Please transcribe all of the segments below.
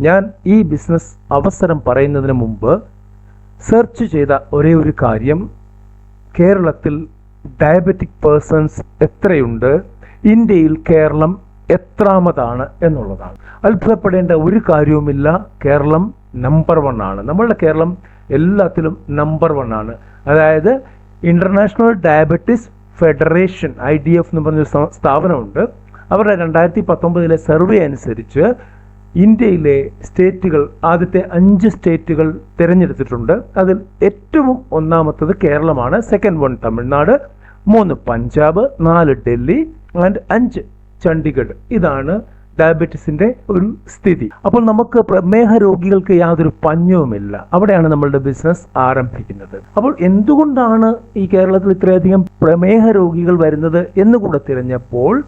ഞാൻ ഈ ബിസിനസ് അവസരം പറയുന്നതിന് മുമ്പ് സെർച്ച് ചെയ്ത ഒരേ ഒരു കാര്യം. കേരളത്തിൽ ഡയബറ്റിക് പേഴ്സൺസ് എത്രയുണ്ട്? ഇന്ത്യയിൽ കേരളം എത്രാമതാണ് എന്നുള്ളതാണ്. അത്ഭുതപ്പെടേണ്ട ഒരു കാര്യവുമില്ല. കേരളം നമ്പർ വൺ ആണ്. നമ്മളുടെ കേരളം എല്ലാത്തിലും നമ്പർ വൺ ആണ്. അതായത് international diabetes federation I D F എന്ന് പറഞ്ഞൊരു സ്ഥാപനമുണ്ട്. അവരുടെ രണ്ടായിരത്തി പത്തൊമ്പതിലെ സർവേ അനുസരിച്ച് ഇന്ത്യയിലെ സ്റ്റേറ്റുകൾ ആദ്യത്തെ അഞ്ച് സ്റ്റേറ്റുകൾ തിരഞ്ഞെടുത്തിട്ടുണ്ട്. അതിൽ ഏറ്റവും ഒന്നാമത്തത് കേരളമാണ് സെക്കൻഡ് വൺ തമിഴ്നാട് മൂന്ന് പഞ്ചാബ് നാല് ഡൽഹി ആൻഡ് അഞ്ച് ചണ്ഡീഗഡ്. ഇതാണ് ഡയബറ്റീസിന്റെ ഒരു സ്ഥിതി. അപ്പോൾ നമുക്ക് പ്രമേഹ രോഗികൾക്ക് യാതൊരു പഞ്ഞവുമില്ല. അവിടെയാണ് നമ്മളുടെ ബിസിനസ് ആരംഭിക്കുന്നത്. അപ്പോൾ എന്തുകൊണ്ടാണ് ഈ കേരളത്തിൽ ഇത്രയധികം പ്രമേഹ രോഗികൾ വരുന്നത് എന്ന് കൂടെ തിരഞ്ഞപ്പോൾ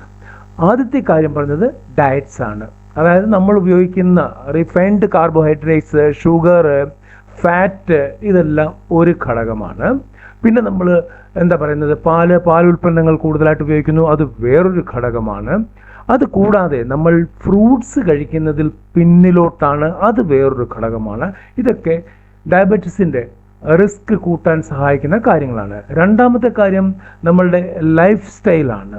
ആദ്യത്തെ കാര്യം പറഞ്ഞത് ഡയറ്റ്സ് ആണ് അതായത് നമ്മൾ ഉപയോഗിക്കുന്ന റിഫൈൻഡ് കാർബോഹൈഡ്രേറ്റ്സ് ഷുഗർ ഫാറ്റ് ഇതെല്ലാം ഒരു ഘടകമാണ്. പിന്നെ നമ്മൾ എന്താ പറയുന്നത്? പാൽ പാൽ ഉൽപ്പന്നങ്ങൾ കൂടുതലായിട്ട് ഉപയോഗിക്കുന്നു. അത് വേറൊരു ഘടകമാണ്. അത് കൂടാതെ നമ്മൾ ഫ്രൂട്ട്സ് കഴിക്കുന്നതിൽ പിന്നിലോട്ടാണ്. അത് വേറൊരു ഘടകമാണ്. ഇതൊക്കെ ഡയബറ്റീസിന്റെ റിസ്ക് കൂട്ടാൻ സഹായിക്കുന്ന കാര്യങ്ങളാണ്. രണ്ടാമത്തെ കാര്യം നമ്മളുടെ ലൈഫ് സ്റ്റൈലാണ്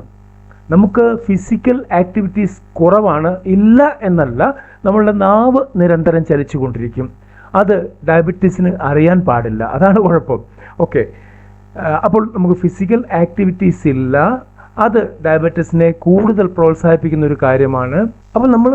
നമുക്ക് ഫിസിക്കൽ ആക്ടിവിറ്റീസ് കുറവാണ് ഇല്ല എന്നല്ല നമ്മളുടെ നാവ് നിരന്തരം ചലിച്ചുകൊണ്ടിരിക്കും. അത് ഡയബറ്റീസിന് അറിയാൻ പാടില്ല. അതാണ് കുഴപ്പം. ഓക്കെ അപ്പോൾ നമുക്ക് ഫിസിക്കൽ ആക്ടിവിറ്റീസ് ഇല്ല. അത് ഡയബറ്റീസിനെ കൂടുതൽ പ്രോത്സാഹിപ്പിക്കുന്ന ഒരു കാര്യമാണ്. അപ്പോൾ നമ്മൾ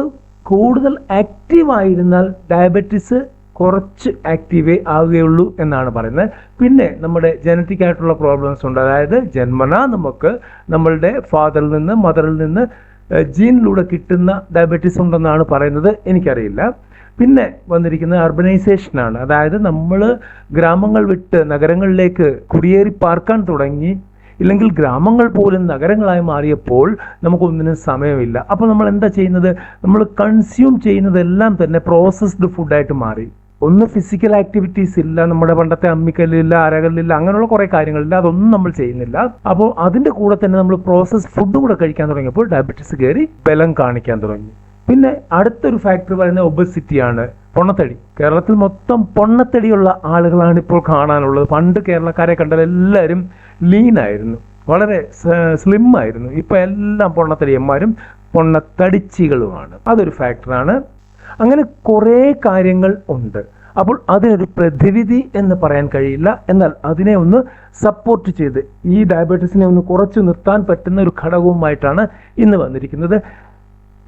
കൂടുതൽ ആക്റ്റീവ് ആയിരുന്നാൽ ഡയബറ്റീസ് കുറച്ച് ആക്റ്റീവേ ആവുകയുള്ളൂ എന്നാണ് പറയുന്നത്. പിന്നെ നമ്മുടെ ജനറ്റിക് ആയിട്ടുള്ള പ്രോബ്ലംസ് ഉണ്ട്. അതായത് ജന്മന നമുക്ക് നമ്മളുടെ ഫാദറിൽ നിന്ന് മദറിൽ നിന്ന് ജീനിലൂടെ കിട്ടുന്ന ഡയബറ്റീസ് ഉണ്ടെന്നാണ് പറയുന്നത്. എനിക്കറിയില്ല. പിന്നെ വന്നിരിക്കുന്നത് അർബനൈസേഷനാണ് അതായത് നമ്മൾ ഗ്രാമങ്ങൾ വിട്ട് നഗരങ്ങളിലേക്ക് കുടിയേറി പാർക്കാൻ തുടങ്ങി ഇല്ലെങ്കിൽ ഗ്രാമങ്ങൾ പോലും നഗരങ്ങളായി മാറിയപ്പോൾ നമുക്കൊന്നിനും സമയമില്ല. അപ്പോൾ നമ്മൾ എന്താ ചെയ്യുന്നത്? നമ്മൾ കൺസ്യൂം ചെയ്യുന്നതെല്ലാം തന്നെ പ്രോസസ്ഡ് ഫുഡായിട്ട് മാറി. ഒന്ന് ഫിസിക്കൽ ആക്ടിവിറ്റീസ് ഇല്ല നമ്മുടെ പണ്ടത്തെ അമ്മിക്കല്ലില്ല അരകല്ലില്ല അങ്ങനെയുള്ള കുറേ കാര്യങ്ങളില്ല. അതൊന്നും നമ്മൾ ചെയ്യുന്നില്ല. അപ്പോൾ അതിന്റെ കൂടെ തന്നെ നമ്മൾ പ്രോസസ് ഫുഡ് കൂടെ കഴിക്കാൻ തുടങ്ങിയപ്പോൾ ഡയബറ്റീസ് കയറി ബലം കാണിക്കാൻ തുടങ്ങി. പിന്നെ അടുത്തൊരു ഫാക്ടർ പറയുന്നത് ഒബസിറ്റിയാണ് പൊണ്ണത്തടി. കേരളത്തിൽ മൊത്തം പൊണ്ണത്തടിയുള്ള ആളുകളാണ് ഇപ്പോൾ കാണാനുള്ളത്. പണ്ട് കേരളക്കാരെ കണ്ടാൽ എല്ലാവരും ലീൻ ആയിരുന്നു. വളരെ സ്ലിം ആയിരുന്നു. ഇപ്പൊ എല്ലാം പൊണ്ണത്തടിയന്മാരും പൊണ്ണത്തടിച്ചികളുമാണ്. അതൊരു ഫാക്ടറാണ് അങ്ങനെ കുറേ കാര്യങ്ങൾ ഉണ്ട്. അപ്പോൾ അതിനൊരു പ്രതിവിധി എന്ന് പറയാൻ കഴിയില്ല. എന്നാൽ അതിനെ ഒന്ന് സപ്പോർട്ട് ചെയ്ത് ഈ ഡയബറ്റീസിനെ ഒന്ന് കുറച്ച് നിർത്താൻ പറ്റുന്ന ഒരു ഘടകവുമായിട്ടാണ് ഇന്ന് വന്നിരിക്കുന്നത്.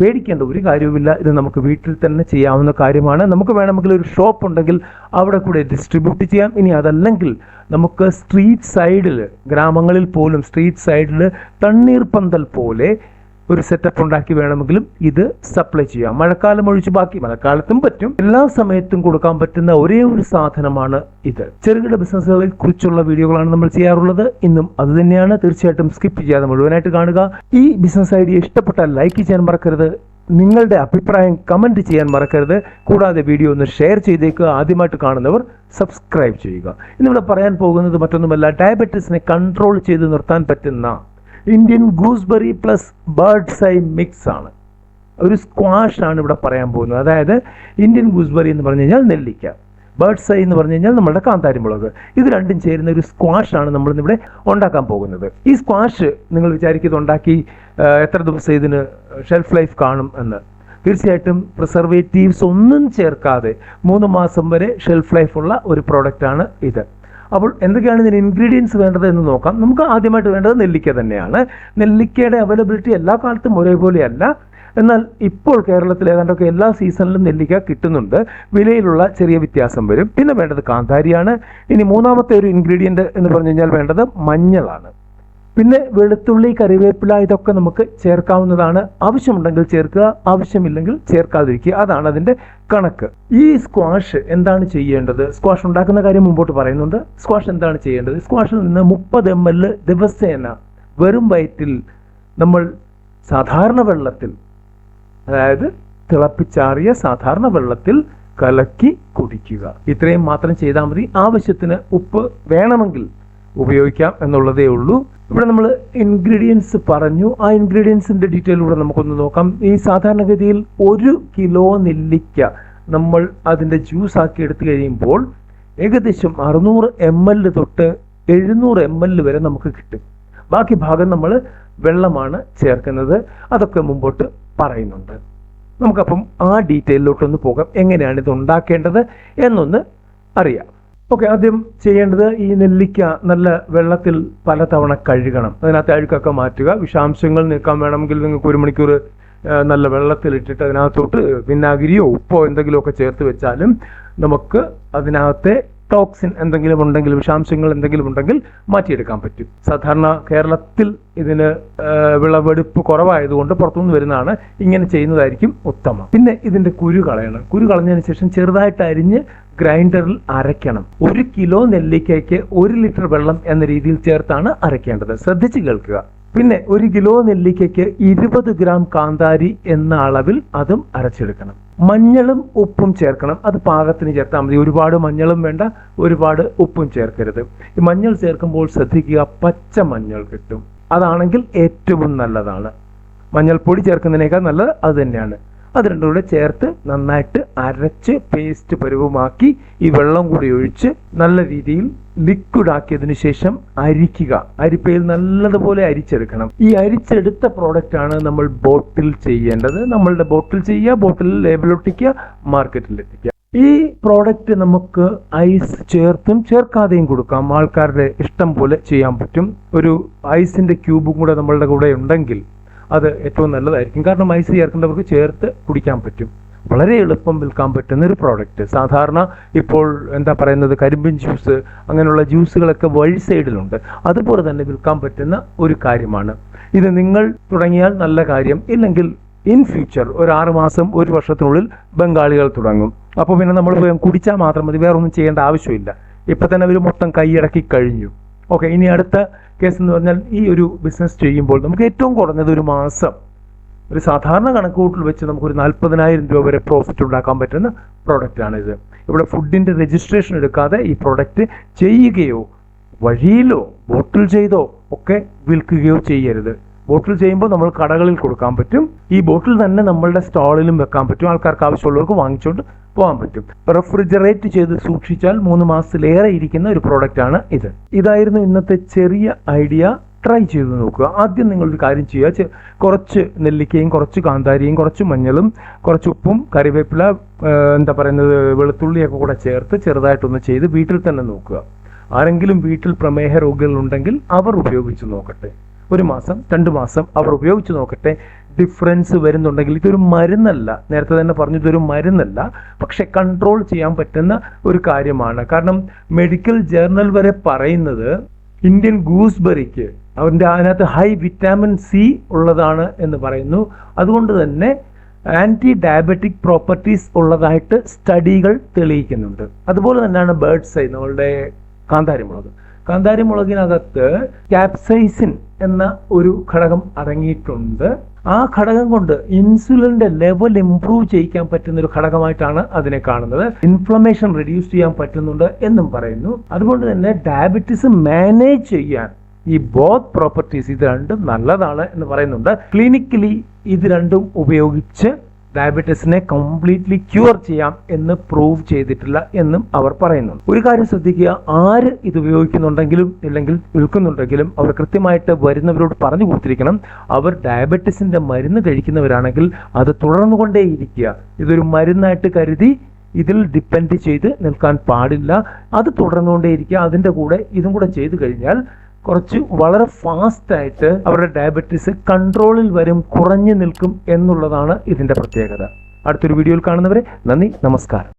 പേടിക്കേണ്ട ഒരു കാര്യവുമില്ല. ഇത് നമുക്ക് വീട്ടിൽ തന്നെ ചെയ്യാവുന്ന കാര്യമാണ്. നമുക്ക് വേണമെങ്കിൽ ഒരു ഷോപ്പ് ഉണ്ടെങ്കിൽ അവിടെ കൂടെ ഡിസ്ട്രിബ്യൂട്ട് ചെയ്യാം. ഇനി അതല്ലെങ്കിൽ നമുക്ക് സ്ട്രീറ്റ് സൈഡിൽ ഗ്രാമങ്ങളിൽ പോലും സ്ട്രീറ്റ് സൈഡിൽ തണ്ണീർ പന്തൽ പോലെ ഒരു സെറ്റപ്പ് ഉണ്ടാക്കി വേണമെങ്കിലും ഇത് സപ്ലൈ ചെയ്യാം. മഴക്കാലം ഒഴിച്ച് ബാക്കി മഴക്കാലത്തും പറ്റും. എല്ലാ സമയത്തും കൊടുക്കാൻ പറ്റുന്ന ഒരേ ഒരു സാധനമാണ് ഇത്. ചെറുകിട ബിസിനസ്സുകളെ കുറിച്ചുള്ള വീഡിയോകളാണ് നമ്മൾ ചെയ്യാറുള്ളത്. ഇന്നും അത് തന്നെയാണ്. തീർച്ചയായിട്ടും സ്കിപ്പ് ചെയ്യാതെ മുഴുവനായിട്ട് കാണുക. ഈ ബിസിനസ് ഐഡിയ ഇഷ്ടപ്പെട്ടാൽ ലൈക്ക് ചെയ്യാൻ മറക്കരുത്. നിങ്ങളുടെ അഭിപ്രായം കമന്റ് ചെയ്യാൻ മറക്കരുത്. കൂടാതെ വീഡിയോ ഒന്ന് ഷെയർ ചെയ്തേക്കുക. ആദ്യമായിട്ട് കാണുന്നവർ സബ്സ്ക്രൈബ് ചെയ്യുക. ഇന്നിവിടെ പറയാൻ പോകുന്നത് മറ്റൊന്നുമല്ല. ഡയബറ്റീസിനെ കൺട്രോൾ ചെയ്ത് നിർത്താൻ പറ്റുന്ന Indian gooseberry plus bird's eye mix ആണ്. ഒരു സ്ക്വാഷ് ആണ് ഇവിടെ പറയാൻ പോകുന്നത്. അതായത് ഇന്ത്യൻ ഗൂസ്ബെറി എന്ന് പറഞ്ഞു കഴിഞ്ഞാൽ നെല്ലിക്ക. ബേർഡ്സ് ഐ എന്ന് പറഞ്ഞു കഴിഞ്ഞാൽ നമ്മുടെ കാന്താരി മുളക് ഇത് രണ്ടും ചേരുന്ന ഒരു സ്ക്വാഷ് ആണ് നമ്മൾ ഇവിടെ ഉണ്ടാക്കാൻ പോകുന്നത്. ഈ സ്ക്വാഷ് നിങ്ങൾ വിചാരിക്കുന്നത് ഉണ്ടാക്കി എത്ര ദിവസം ഇതിന് ഷെൽഫ് ലൈഫ് കാണും എന്ന്. തീർച്ചയായിട്ടും പ്രിസർവേറ്റീവ്സ് ഒന്നും ചേർക്കാതെ മൂന്ന് മാസം വരെ ഷെൽഫ് ലൈഫ് ഉള്ള ഒരു പ്രോഡക്റ്റാണ് ഇത്. അപ്പോൾ എന്തൊക്കെയാണ് ഇതിന് ഇൻഗ്രീഡിയൻസ് വേണ്ടത് എന്ന് നോക്കാം. നമുക്ക് ആദ്യമായിട്ട് വേണ്ടത് നെല്ലിക്ക തന്നെയാണ്. നെല്ലിക്കയുടെ അവൈലബിലിറ്റി എല്ലാ കാലത്തും ഒരേപോലെയല്ല. എന്നാൽ ഇപ്പോൾ കേരളത്തിൽ ഏതാണ്ടൊക്കെ എല്ലാ സീസണിലും നെല്ലിക്ക കിട്ടുന്നുണ്ട്. വിലയിലുള്ള ചെറിയ വ്യത്യാസം വരും. പിന്നെ വേണ്ടത് കാന്താരിയാണ്. ഇനി മൂന്നാമത്തെ ഒരു ഇൻഗ്രീഡിയന്റ് എന്ന് പറഞ്ഞു കഴിഞ്ഞാൽ വേണ്ടത് മഞ്ഞളാണ്. പിന്നെ വെളുത്തുള്ളി കറിവേപ്പില ഇതൊക്കെ നമുക്ക് ചേർക്കാവുന്നതാണ്. ആവശ്യമുണ്ടെങ്കിൽ ചേർക്കുക ആവശ്യമില്ലെങ്കിൽ ചേർക്കാതിരിക്കുക. അതാണ് അതിന്റെ കണക്ക്. ഈ സ്ക്വാഷ് എന്താണ് ചെയ്യേണ്ടത്? സ്ക്വാഷ് ഉണ്ടാക്കുന്ന കാര്യം മുമ്പോട്ട് പറയുന്നുണ്ട്. സ്ക്വാഷ് എന്താണ് ചെയ്യേണ്ടത്? സ്ക്വാഷിൽ നിന്ന് മുപ്പത് എം എൽ ദിവസേന വെറും വയറ്റിൽ നമ്മൾ സാധാരണ വെള്ളത്തിൽ അതായത് തിളപ്പിച്ചാറിയ സാധാരണ വെള്ളത്തിൽ കലക്കി കുടിക്കുക. ഇത്രയും മാത്രം ചെയ്താൽ മതി. ആവശ്യത്തിന് ഉപ്പ് വേണമെങ്കിൽ ഉപയോഗിക്കാം എന്നുള്ളതേ ഉള്ളൂ. ഇവിടെ നമ്മൾ ഇൻഗ്രീഡിയൻസ് പറഞ്ഞു. ആ ഇൻഗ്രീഡിയൻസിന്റെ ഡീറ്റെയിൽ ഇവിടെ നമുക്കൊന്ന് നോക്കാം. ഈ സാധാരണഗതിയിൽ ഒരു കിലോ നെല്ലിക്ക നമ്മൾ അതിന്റെ ജ്യൂസ് ആക്കി എടുത്തു കഴിയുമ്പോൾ ഏകദേശം അറുന്നൂറ് എം എൽ തൊട്ട് എഴുന്നൂറ് എം എൽ വരെ നമുക്ക് കിട്ടും. ബാക്കി ഭാഗം നമ്മൾ വെള്ളമാണ് ചേർക്കുന്നത്. അതൊക്കെ മുമ്പോട്ട് പറയുന്നുണ്ട്. നമുക്കപ്പം ആ ഡീറ്റെയിലോട്ടൊന്ന് പോകാം. എങ്ങനെയാണ് ഇത് ഉണ്ടാക്കേണ്ടത് എന്നൊന്ന് അറിയാം. ഓക്കെ ആദ്യം ചെയ്യേണ്ടത് ഈ നെല്ലിക്ക നല്ല വെള്ളത്തിൽ പലതവണ കഴുകണം. അതിനകത്ത് അഴുക്കൊക്കെ മാറ്റുക. വിഷാംശങ്ങൾ നീക്കാൻ വേണമെങ്കിൽ നിങ്ങൾക്ക് ഒരു മണിക്കൂർ നല്ല വെള്ളത്തിൽ ഇട്ടിട്ട് അതിനകത്തോട്ട് വിനാഗിരിയോ ഉപ്പോ എന്തെങ്കിലുമൊക്കെ ചേർത്ത് വെച്ചാലും നമുക്ക് അതിനകത്തെ ടോക്സിൻ എന്തെങ്കിലും ഉണ്ടെങ്കിൽ വിഷാംശങ്ങൾ എന്തെങ്കിലും ഉണ്ടെങ്കിൽ മാറ്റിയെടുക്കാൻ പറ്റും. സാധാരണ കേരളത്തിൽ ഇതിന് വിളവെടുപ്പ് കുറവായതുകൊണ്ട് പുറത്തുനിന്ന് വരുന്നതാണ്. ഇങ്ങനെ ചെയ്യുന്നതായിരിക്കും ഉത്തമം. പിന്നെ ഇതിന്റെ കുരു കളയണം. കുരു കളഞ്ഞതിന് ശേഷം ചെറുതായിട്ട് അരിഞ്ഞ് ഗ്രൈൻഡറിൽ അരയ്ക്കണം. ഒരു കിലോ നെല്ലിക്കയ്ക്ക് ഒരു ലിറ്റർ വെള്ളം എന്ന രീതിയിൽ ചേർത്താണ് അരയ്ക്കേണ്ടത്. ശ്രദ്ധിച്ച് കേൾക്കുക. പിന്നെ ഒരു കിലോ നെല്ലിക്കയ്ക്ക് ഇരുപത് ഗ്രാം കാന്താരി എന്ന അളവിൽ അതും അരച്ചെടുക്കണം. മഞ്ഞളും ഉപ്പും ചേർക്കണം. അത് പാകത്തിന് ചേർത്താൽ മതി. ഒരുപാട് മഞ്ഞളും വേണ്ട ഒരുപാട് ഉപ്പും ചേർക്കരുത്. ഈ മഞ്ഞൾ ചേർക്കുമ്പോൾ ശ്രദ്ധിക്കുക പച്ച മഞ്ഞൾ കിട്ടും. അതാണെങ്കിൽ ഏറ്റവും നല്ലതാണ്. മഞ്ഞൾപ്പൊടി ചേർക്കുന്നതിനേക്കാൾ നല്ലത് അത് തന്നെയാണ്. അത് രണ്ടും കൂടെ ചേർത്ത് നന്നായിട്ട് അരച്ച് പേസ്റ്റ് പരുവമാക്കി ഈ വെള്ളം കൂടി ഒഴിച്ച് നല്ല രീതിയിൽ ലിക്വിഡ് ആക്കിയതിനു ശേഷം അരിക്കുക. അരിപ്പയിൽ നല്ലതുപോലെ അരിച്ചെടുക്കണം. ഈ അരിച്ചെടുത്ത പ്രോഡക്റ്റ് ആണ് നമ്മൾ ബോട്ടിൽ ചെയ്യേണ്ടത്. നമ്മളുടെ ബോട്ടിൽ ചെയ്യുക ബോട്ടിൽ ലേബിൾ ഒട്ടിക്കുക മാർക്കറ്റിൽ എത്തിക്കുക. ഈ പ്രോഡക്റ്റ് നമുക്ക് ഐസ് ചേർത്തും ചേർക്കാതെയും കൊടുക്കാം. ആൾക്കാരുടെ ഇഷ്ടം പോലെ ചെയ്യാൻ പറ്റും. ഒരു ഐസിന്റെ ക്യൂബും കൂടെ നമ്മളുടെ കൂടെ ഉണ്ടെങ്കിൽ അത് ഏറ്റവും നല്ലതായിരിക്കും. കാരണം ഐസ് ചേർക്കേണ്ടവർക്ക് ചേർത്ത് കുടിക്കാൻ പറ്റും. വളരെ എളുപ്പം വിൽക്കാൻ പറ്റുന്ന ഒരു പ്രോഡക്റ്റ് സാധാരണ ഇപ്പോൾ എന്താ പറയുന്നത് കരിമ്പിൻ ജ്യൂസ് അങ്ങനെയുള്ള ജ്യൂസുകളൊക്കെ വഴി സൈഡിലുണ്ട് അതുപോലെ തന്നെ വിൽക്കാൻ പറ്റുന്ന ഒരു കാര്യമാണ്. ഇത് നിങ്ങൾ തുടങ്ങിയാൽ നല്ല കാര്യം. ഇല്ലെങ്കിൽ ഇൻ ഫ്യൂച്ചർ ഒരു ആറ് മാസം ഒരു വർഷത്തിനുള്ളിൽ ബംഗാളികൾ തുടങ്ങും. അപ്പോൾ പിന്നെ നമ്മൾ കുടിച്ചാൽ മാത്രം മതി. വേറൊന്നും ചെയ്യേണ്ട ആവശ്യമില്ല. ഇപ്പം തന്നെ അവർ മൊത്തം കൈയടക്കി കഴിഞ്ഞു. ഓക്കെ ഇനി അടുത്ത കേസ് എന്ന് പറഞ്ഞാൽ ഈ ഒരു ബിസിനസ് ചെയ്യുമ്പോൾ നമുക്ക് ഏറ്റവും കുറഞ്ഞത് ഒരു മാസം. ഒരു സാധാരണ കണക്കുകൂട്ടിൽ വെച്ച് നമുക്കൊരു നാൽപ്പതിനായിരം രൂപ വരെ പ്രോഫിറ്റ് ഉണ്ടാക്കാൻ പറ്റുന്ന പ്രോഡക്റ്റ് ആണ് ഇത്. ഇവിടെ ഫുഡിന്റെ രജിസ്ട്രേഷൻ എടുക്കാതെ ഈ പ്രോഡക്റ്റ് ചെയ്യുകയോ വഴിയിലോ ബോട്ടിൽ ചെയ്തോ ഒക്കെ വിൽക്കുകയോ ചെയ്യരുത്. ബോട്ടിൽ ചെയ്യുമ്പോൾ നമ്മൾ കടകളിൽ കൊടുക്കാൻ പറ്റും. ഈ ബോട്ടിൽ തന്നെ നമ്മളുടെ സ്റ്റാളിലും വെക്കാൻ പറ്റും. ആൾക്കാർക്ക് ആവശ്യമുള്ളവർക്ക് വാങ്ങിച്ചുകൊണ്ട് പോകാൻ പറ്റും. റെഫ്രിജറേറ്റ് ചെയ്ത് സൂക്ഷിച്ചാൽ മൂന്ന് മാസത്തിലേറെ ഇരിക്കുന്ന ഒരു പ്രോഡക്റ്റ് ആണ് ഇത്. ഇതായിരുന്നു ഇന്നത്തെ ചെറിയ ഐഡിയ ട്രൈ ചെയ്ത് നോക്കുക. ആദ്യം നിങ്ങളൊരു കാര്യം ചെയ്യുക. കുറച്ച് നെല്ലിക്കയും കുറച്ച് കാന്താരിയും കുറച്ച് മഞ്ഞളും കുറച്ച് ഉപ്പും കറിവേപ്പില എന്താ പറയുന്നത് വെളുത്തുള്ളിയൊക്കെ കൂടെ ചേർത്ത് ചെറുതായിട്ടൊന്ന് ചെയ്ത് വീട്ടിൽ തന്നെ നോക്കുക. ആരെങ്കിലും വീട്ടിൽ പ്രമേഹ രോഗികൾ ഉണ്ടെങ്കിൽ അവർ ഉപയോഗിച്ച് നോക്കട്ടെ. ഒരു മാസം രണ്ട് മാസം അവർ ഉപയോഗിച്ച് നോക്കട്ടെ. ഡിഫറൻസ് വരുന്നുണ്ടെങ്കിൽ ഇതൊരു മരുന്നല്ല. നേരത്തെ തന്നെ പറഞ്ഞു ഇതൊരു മരുന്നല്ല. പക്ഷെ കൺട്രോൾ ചെയ്യാൻ പറ്റുന്ന ഒരു കാര്യമാണ്. കാരണം മെഡിക്കൽ ജേർണൽ വരെ പറയുന്നത് ഇന്ത്യൻ ഗൂസ്ബെറിക്ക് അവന്റെ അതിനകത്ത് ഹൈ വിറ്റാമിൻ സി ഉള്ളതാണ് എന്ന് പറയുന്നു. അതുകൊണ്ട് തന്നെ ആന്റി ഡയബറ്റിക് പ്രോപ്പർട്ടീസ് ഉള്ളതായിട്ട് സ്റ്റഡികൾ തെളിയിക്കുന്നുണ്ട്. അതുപോലെ തന്നെയാണ് ബേർഡ്സ് ഐ നമ്മളുടെ കാന്താരിമുളക്. കാന്താരിമുളകിനകത്ത് കാപ്സൈസിൻ എന്ന ഒരു ഘടകം അടങ്ങിയിട്ടുണ്ട്. ആ ഘടകം കൊണ്ട് ഇൻസുലിന്റെ ലെവൽ ഇംപ്രൂവ് ചെയ്യിക്കാൻ പറ്റുന്ന ഒരു ഘടകമായിട്ടാണ് അതിനെ കാണുന്നത്. ഇൻഫ്ലമേഷൻ റെഡ്യൂസ് ചെയ്യാൻ പറ്റുന്നുണ്ട് എന്നും പറയുന്നു. അതുകൊണ്ട് തന്നെ ഡയബറ്റീസ് മാനേജ് ചെയ്യാൻ ഈ ബോത്ത് പ്രോപ്പർട്ടീസ് ഇത് രണ്ടും നല്ലതാണ് എന്ന് പറയുന്നുണ്ട്. ക്ലിനിക്കലി ഇത് രണ്ടും ഉപയോഗിച്ച് ഡയബറ്റീസിനെ കംപ്ലീറ്റ്ലി ക്യൂർ ചെയ്യാം എന്ന് പ്രൂവ് ചെയ്തിട്ടില്ല എന്നും അവർ പറയുന്നു ഒരു കാര്യം ശ്രദ്ധിക്കുക ആര് ഇത് ഉപയോഗിക്കുന്നുണ്ടെങ്കിലും ഇല്ലെങ്കിൽ വിൽക്കുന്നുണ്ടെങ്കിലും അവർ കൃത്യമായിട്ട് വരുന്നവരോട് പറഞ്ഞു കൊടുത്തിരിക്കണം. അവർ ഡയബറ്റീസിന്റെ മരുന്ന് കഴിക്കുന്നവരാണെങ്കിൽ അത് തുടർന്നുകൊണ്ടേയിരിക്കുക. ഇതൊരു മരുന്നായിട്ട് കരുതി ഇതിൽ ഡിപ്പെൻഡ് ചെയ്ത് നിൽക്കാൻ പാടില്ല. അത് തുടർന്നുകൊണ്ടേയിരിക്കുക. അതിന്റെ കൂടെ ഇതും കൂടെ ചെയ്തു കഴിഞ്ഞാൽ കുറച്ച് വളരെ ഫാസ്റ്റ് ആയിട്ട് അവരുടെ ഡയബറ്റീസ് കൺട്രോളിൽ വരും കുറഞ്ഞു നിൽക്കും എന്നുള്ളതാണ് ഇതിന്റെ പ്രത്യേകത. അടുത്തൊരു വീഡിയോയിൽ കാണുന്നവരെ നന്ദി നമസ്കാരം.